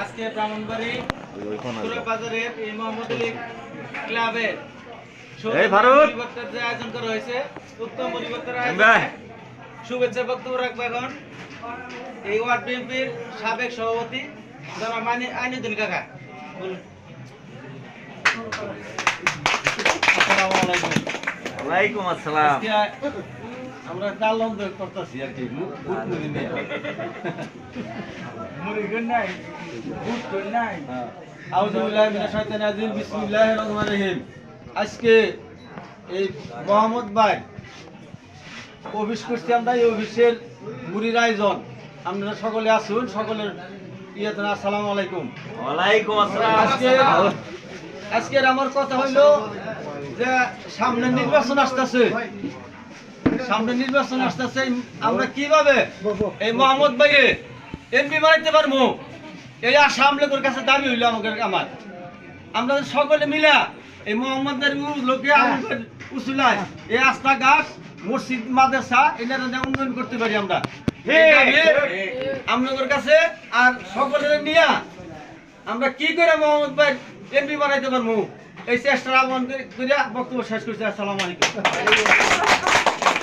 আজকে ব্রাহ্মণবাড়ি বাজারের এই মোহাম্মদ আলী ক্লাবের আয়োজন করা হয়েছে উত্তম। আয়োজনে শুভেচ্ছা বক্তব্য রাখব এখন। এই ওয়ার্ড বিএনপির সাবেক সভাপতি মানি আইনুদ্দিন কাকা। বলুন। আসসালামু আমরা তালন্দ করতেছি আর কি মুখ মুখ মুড়ি নিয়ে। মুড়ি গন নাই বুট নাই। আউযু বিল্লাহি মিনাশ শাইতানির রাজিম বিসমিল্লাহির রহমানির রহিম। আজকে এই মোহাম্মদ ভাই অফিস করছি আমরা এই অফিসের মুড়ির আয়োজন। আপনারা সকলে আসুন সকলের ইয়ে আসসালামু আলাইকুম। ওয়ালাইকুম আসসালাম। আজকে আজকের আমার কথা হইল যে সামনে নির্বাচন আসতেছে। সামনে নির্বাচন আসতেছে আমরা কীভাবে এই মোহাম্মদ ভাইয়ে এমপি বানাইতে পারব? এই আশা আমলের কাছে দাবি হইল আমাদের আমার। আমরা সকলে মিলা এই মোহাম্মদের লোকে আমাদের উসুলায় এই রাস্তাঘাট মসজিদ মাদ্রাসা এনারা উন্নয়ন করতে পারি আমরা। এই কাছে আর সকলের নিয়া আমরা কি করে মোহাম্মদ ভাই এমপি বানাইতে পারব? এই চেষ্টা আহ্বান করে করে বক্তব্য শেষ করছি। আসসালামু আলাইকুম।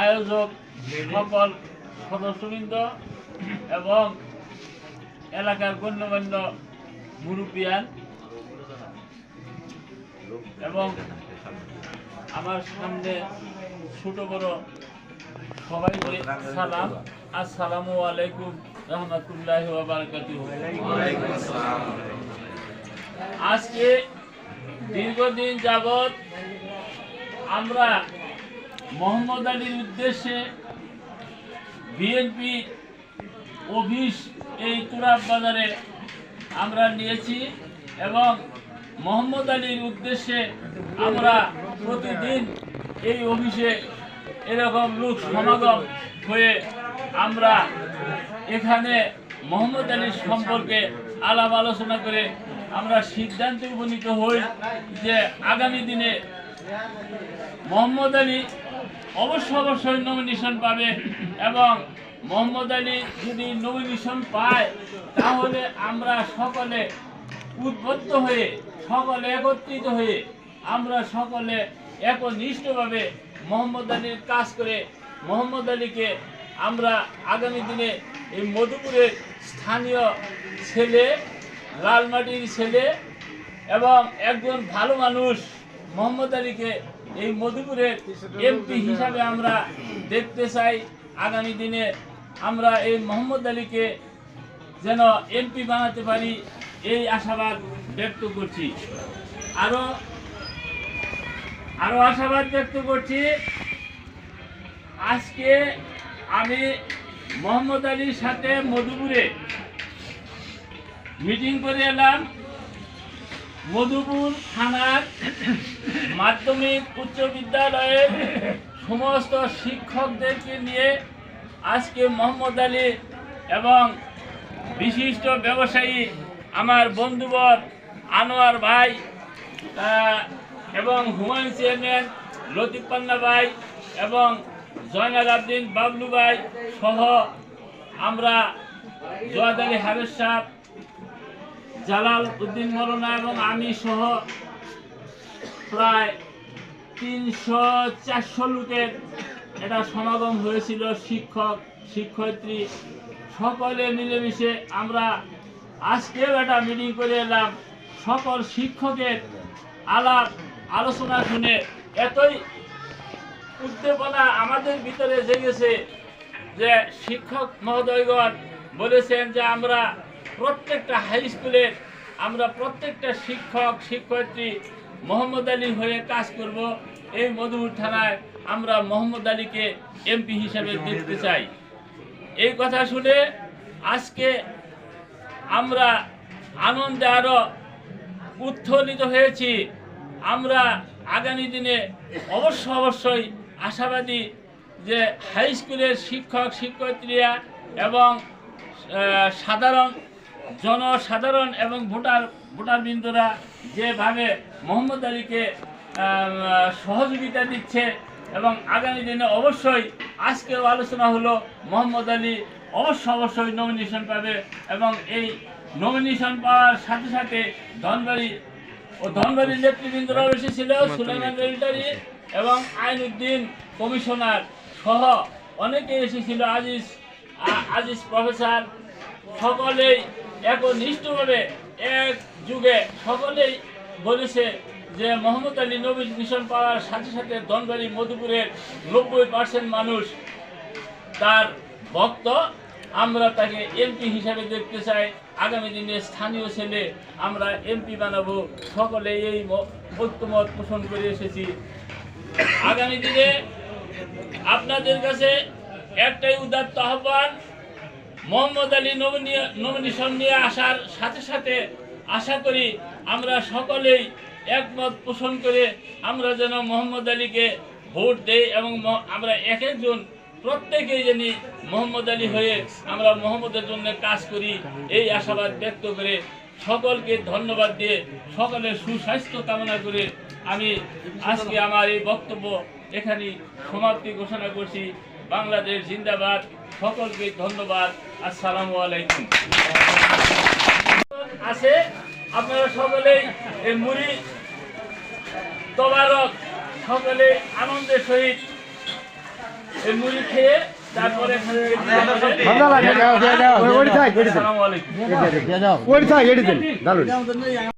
আয়োজক সকল সদস্যবৃন্দ এবং এলাকার গণ্যমান্য মুরব্বিয়ান এবং আমার সামনে ছোট বড় সবাইকে সালাম। আসসালামু আলাইকুম রহমতুল্লাহ আজকে দীর্ঘদিন যাবৎ আমরা মোহাম্মদ আলীর উদ্দেশ্যে বিএনপি অফিস এই তুরাব বাজারে আমরা নিয়েছি এবং মোহাম্মদ আলীর উদ্দেশ্যে আমরা প্রতিদিন এই অফিসে এরকম লোক সমাগম হয়ে আমরা এখানে মোহাম্মদ আলীর সম্পর্কে আলাপ আলোচনা করে আমরা সিদ্ধান্তে উপনীত হই যে আগামী দিনে মোহাম্মদ আলী অবশ্য অবশ্যই নমিনেশন পাবে এবং মোহাম্মদ আলী যদি নমিনেশন পায়, তাহলে আমরা সকলে উদ্বুদ্ধ হয়ে, সকলে একত্রিত হয়ে, আমরা সকলে একনিষ্ঠভাবে মোহাম্মদ আলীর কাজ করে, মোহাম্মদ আলীকে আমরা আগামী দিনে এই মধুপুরের স্থানীয় ছেলে, লালমাটির ছেলে এবং একজন ভালো মানুষ মোহাম্মদ আলীকে এই মধুপুরের এমপি হিসাবে আমরা দেখতে চাই, আগামী দিনে আমরা এই মোহাম্মদ আলীকে যেন এমপি বানাতে পারি, এই আশাবাদ ব্যক্ত করছি। আরও আরও আশাবাদ ব্যক্ত করছি, আজকে আমি মোহাম্মদ আলীর সাথে মধুপুরে মিটিং করে এলাম। মধুপুর থানার মাধ্যমিক উচ্চ বিদ্যালয়ের সমস্ত শিক্ষকদেরকে নিয়ে আজকে মোহাম্মদ আলী এবং বিশিষ্ট ব্যবসায়ী আমার বন্ধুবর আনোয়ার ভাই এবং হুমায়ুন চেয়ারম্যান লতিফ পান্না ভাই এবং জয়নাল আবদিন বাবলু ভাই সহ আমরা জয়াদ আলী হাবের সাহ জালাল উদ্দিন মরনা এবং আমি সহ প্রায় তিনশো চারশো লোকের এটা সমাগম হয়েছিল। শিক্ষক, শিক্ষয়িত্রী সকলে মিলেমিশে আমরা আজকেও একটা মিটিং করে এলাম। সকল শিক্ষকের আলাপ, আলোচনা শুনে এতই উদ্দীপনা আমাদের ভিতরে জেগেছে যে শিক্ষক মহোদয়গণ বলেছেন যে আমরা প্রত্যেকটা হাই স্কুলের আমরা প্রত্যেকটা শিক্ষক, শিক্ষয়িত্রী মোহাম্মদ আলী হয়ে কাজ করব। এই মধুপুর থানায় আমরা মোহাম্মদ আলীকে এমপি হিসেবে দেখতে চাই। এই কথা শুনে আজকে আমরা আনন্দে আরও উত্থলিত হয়েছি। আমরা আগামী দিনে অবশ্য অবশ্যই আশাবাদী যে হাই স্কুলের শিক্ষক, শিক্ষয়িত্রীরা এবং সাধারণ জনসাধারণ এবং ভোটার ভোটারবৃন্দরা যেভাবে মোহাম্মদ আলীকে সহযোগিতা দিচ্ছে এবং আগামী দিনে অবশ্যই আজকের আলোচনা হলো মোহাম্মদ আলী অবশ্য অবশ্যই নমিনেশন পাবে এবং এই নমিনেশন পাওয়ার সাথে সাথে ধনবাড়ি ও ধনবাড়ির নেতৃবৃন্দরাও এসেছিল সুলেমান মিলিটারি এবং আইনউদ্দিন কমিশনার সহ অনেকে এসেছিল আজিজ আজিজ প্রফেসর সকলেই একনিষ্ঠভাবে এক যুগে সকলেই বলেছে যে মোহাম্মদ আলী নবীন মিশন পাওয়ার সাথে সাথে ধনবাড়ি মধুপুরের নব্বই পার্সেন্ট মানুষ তার ভক্ত। আমরা তাকে এমপি হিসাবে দেখতে চাই। আগামী দিনে স্থানীয় ছেলে আমরা এমপি বানাবো। সকলে এই ঐক্যমত পোষণ করে এসেছি। আগামী দিনে আপনাদের কাছে একটাই উদাত্ত আহ্বান মোহাম্মদ আলী নমিনি- নমিনেশন নিয়ে আসার সাথে সাথে আশা করি আমরা সকলেই একমত পোষণ করে আমরা যেন মোহাম্মদ আলীকে ভোট দেই এবং আমরা এক একজন প্রত্যেকেই জানি মোহাম্মদ আলী হয়ে আমরা মোহাম্মদের জন্য কাজ করি। এই আশাবাদ ব্যক্ত করে সকলকে ধন্যবাদ দিয়ে সকলের সুস্বাস্থ্য কামনা করে আমি আজকে আমার এই বক্তব্য এখানে সমাপ্তি ঘোষণা করছি। বাংলাদেশ জিন্দাবাদ। সকলকে ধন্যবাদ। আসসালামু আলাইকুম। আছে আপনারা সকলেই এই মুড়ি তবারক সকলে আনন্দের সহিত এই মুড়ি খেয়ে তারপরে। আসসালামু আলাইকুম।